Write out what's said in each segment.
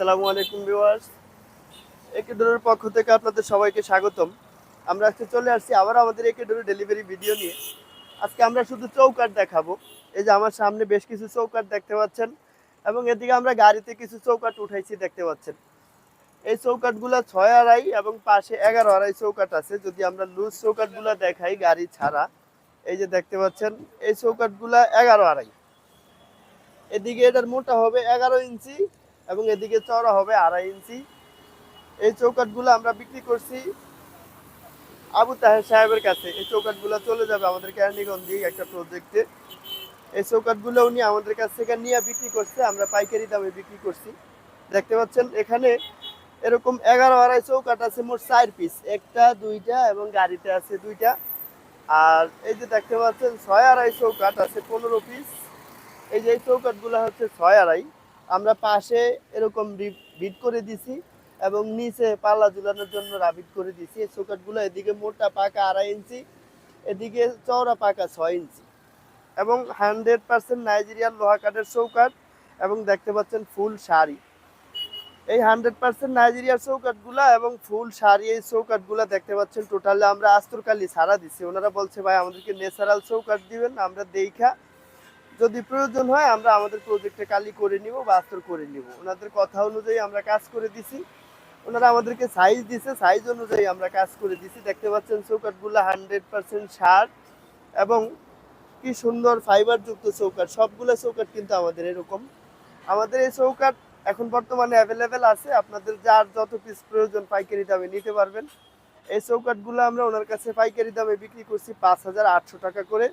আসসালামু আলাইকুম ভিউয়ার্স। একেডোরের পক্ষ থেকে আপনাদের সবাইকে স্বাগতম। আমরা আজকে চলে আসছি আবার আমাদের একেডোরের ডেলিভারি ভিডিও নিয়ে। আজকে আমরা শুধু চৌকাট দেখাবো। এই যে আমার সামনে বেশ কিছু চৌকাট দেখতে পাচ্ছেন এবং এদিকে আমরা গাড়িতে কিছু চৌকাট উঠাইছি দেখতে পাচ্ছেন। এই চৌকাটগুলো ছয় আড়াই এবং পাশে এগারো আড়াই চৌকাট আছে। যদি আমরা লুজ চৌকাটগুলো দেখাই গাড়ি ছাড়া, এই যে দেখতে পাচ্ছেন, এই চৌকাটগুলা এগারো আড়াই। এদিকে এটার মোটা হবে এগারো ইঞ্চি এবং এদিকে চড়া হবে আড়াই ইঞ্চি। এই চৌকাটগুলো আমরা বিক্রি করছি আবু তাহের সাহেবের কাছে। এই চৌকাটগুলো চলে যাবে আমাদের কেরানীগঞ্জে একটা প্রজেক্টে এই চৌকাটগুলো উনি আমাদের কাছ থেকে নিয়ে বিক্রি করছে, আমরা পাইকারি দামে বিক্রি করছি। দেখতে পাচ্ছেন, এখানে এরকম এগারো আড়াই চৌকাট আছে, মোট চার পিস একটা, দুইটা এবং গাড়িতে আছে দুইটা। আর এই যে দেখতে পাচ্ছেন, ছয় আড়াই চৌকাট আছে, পনেরো পিস এই যে এই চৌকাটগুলো হচ্ছে ছয় আড়াই। আমরা পাশে এরকম বিট করে দিছি এবং নিচে পাল্লা ঝুলানোর জন্য রাবিট করে দিছি। এই চৌকাটগুলো এদিকে মোটা পাকা আড়াই ইঞ্চি, এদিকে চওড়া পাকা ছয় ইঞ্চি। এবং হান্ড্রেড পার্সেন্ট নাইজেরিয়ান লোহা কাঠের চৌকাট এবং দেখতে পাচ্ছেন ফুল শাড়ি। এই হান্ড্রেড পার্সেন্ট নাইজেরিয়ার চৌকাটগুলা এবং ফুল শাড়ি এই চৌকাটগুলা দেখতে পাচ্ছেন টোটালি আমরা আস্তরকালি ছাড়া দিছি। ওনারা বলছে, ভাই, আমাদেরকে ন্যাচারাল চৌকাট দিবেন, আমরা দেখা যদি প্রয়োজন হয়, আমরা আমাদের প্রজেক্টে কালি করে নিব বা আস্তর করে নিব। ওনাদের কথা অনুযায়ী আমরা কাজ করে দিছি। ওনারা আমাদেরকে সাইজ দিছে। সাইজ অনুযায়ী আমরা কাজ করে দিছি। দেখতে পাচ্ছেন চৌকাটগুলো হান্ড্রেড পার্সেন্ট শার্ট এবং কি সুন্দর ফাইবার যুক্ত চৌকাট সবগুলো চৌকাট কিন্তু আমাদের এরকম। আমাদের এই চৌকাট এখন বর্তমানে অ্যাভেলেবেল আছে। আপনাদের যার যত পিস প্রয়োজন পাইকারি দামে নিতে পারবেন। এই চৌকাটগুলো আমরা ওনার কাছে পাইকারি দামে বিক্রি করছি পাঁচ হাজার আটশো টাকা করে।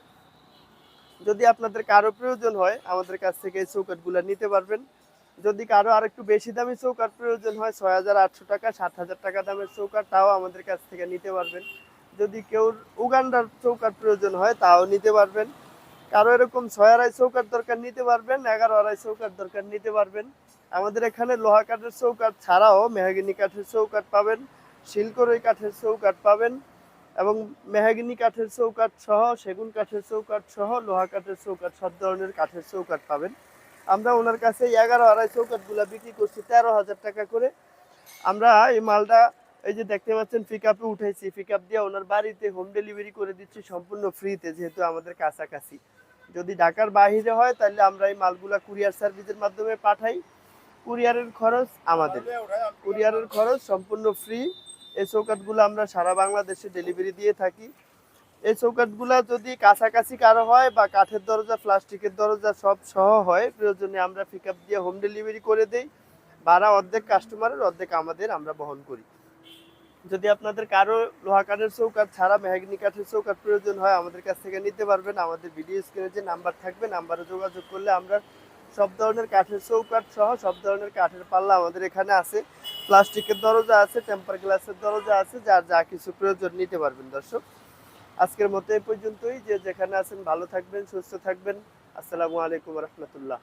যদি আপনাদের কারও প্রয়োজন হয়, আমাদের কাছ থেকে এই চৌকাটগুলো নিতে পারবেন। যদি কারও আর একটু বেশি দামি চৌকাট প্রয়োজন হয় ছয় হাজার আটশো টাকা সাত হাজার টাকা দামের চৌকাট তাও আমাদের কাছ থেকে নিতে পারবেন। যদি কেউ উগান্ডার চৌকাট প্রয়োজন হয়, তাও নিতে পারবেন। কারও এরকম ছয় আড়াই চৌকাট দরকার নিতে পারবেন, এগারো আড়াই চৌকাট দরকার নিতে পারবেন। আমাদের এখানে লোহা কাঠের চৌকাট ছাড়াও মেহাগিনি কাঠের চৌকাট পাবেন, শিলকরই কাঠের চৌকাট পাবেন। এবং মেহাগিনি কাঠের চৌকাট সহ, সেগুন কাঠের চৌকাট সহ, লোহা কাঠের চৌকাট সব ধরনের কাঠের চৌকাট পাবেন। আমরা ওনার কাছে এগারো আড়াই চৌকাটগুলো বিক্রি করছি তেরো হাজার টাকা করে। আমরা এই মালটা এই যে দেখতে পাচ্ছেন পিক আপে উঠেছি পিক আপ দিয়ে ওনার বাড়িতে হোম ডেলিভারি করে দিচ্ছি সম্পূর্ণ ফ্রিতে যেহেতু আমাদের কাছাকাছি। যদি ঢাকার বাইরে হয়, তাহলে আমরা এই মালগুলা কুরিয়ার সার্ভিসের মাধ্যমে পাঠাই। কুরিয়ারের খরচ আমাদের। কুরিয়ারের খরচ সম্পূর্ণ ফ্রি এই চৌকাটগুলো আমরা সারা বাংলাদেশে ডেলিভারি দিয়ে থাকি। এই চৌকাটগুলো যদি কাছাকাছি কারও হয় বা কাঠের দরজা, প্লাস্টিকের দরজা সব সহ হয়, প্রয়োজনে আমরা পিক দিয়ে হোম ডেলিভারি করে দেই। ভাড়া অর্ধেক কাস্টমারের অর্ধেক আমাদের আমরা বহন করি। যদি আপনাদের কারও লোহা কাঠের চৌকাট ছাড়া, মেহাগিনি কাঠের চৌকাট প্রয়োজন হয়, আমাদের কাছ থেকে নিতে পারবেন। আমাদের ভিডিও স্ক্রিনে যে নাম্বার থাকবে নাম্বারে যোগাযোগ করলে আমরা সব ধরনের কাঠের চৌকাঠ সহ সব ধরনের কাঠের পাল্লা আমাদের এখানে আছে। প্লাস্টিকের দরজা আছে টেম্পার গ্লাসের দরজা আছে, যার যা কিছু প্রয়োজন নিতে পারবেন দর্শক। আজকের মতো এই পর্যন্তই। যে যেখানে আছেন ভালো থাকবেন, সুস্থ থাকবেন। আসসালামু আলাইকুম রহমতুল্লাহ।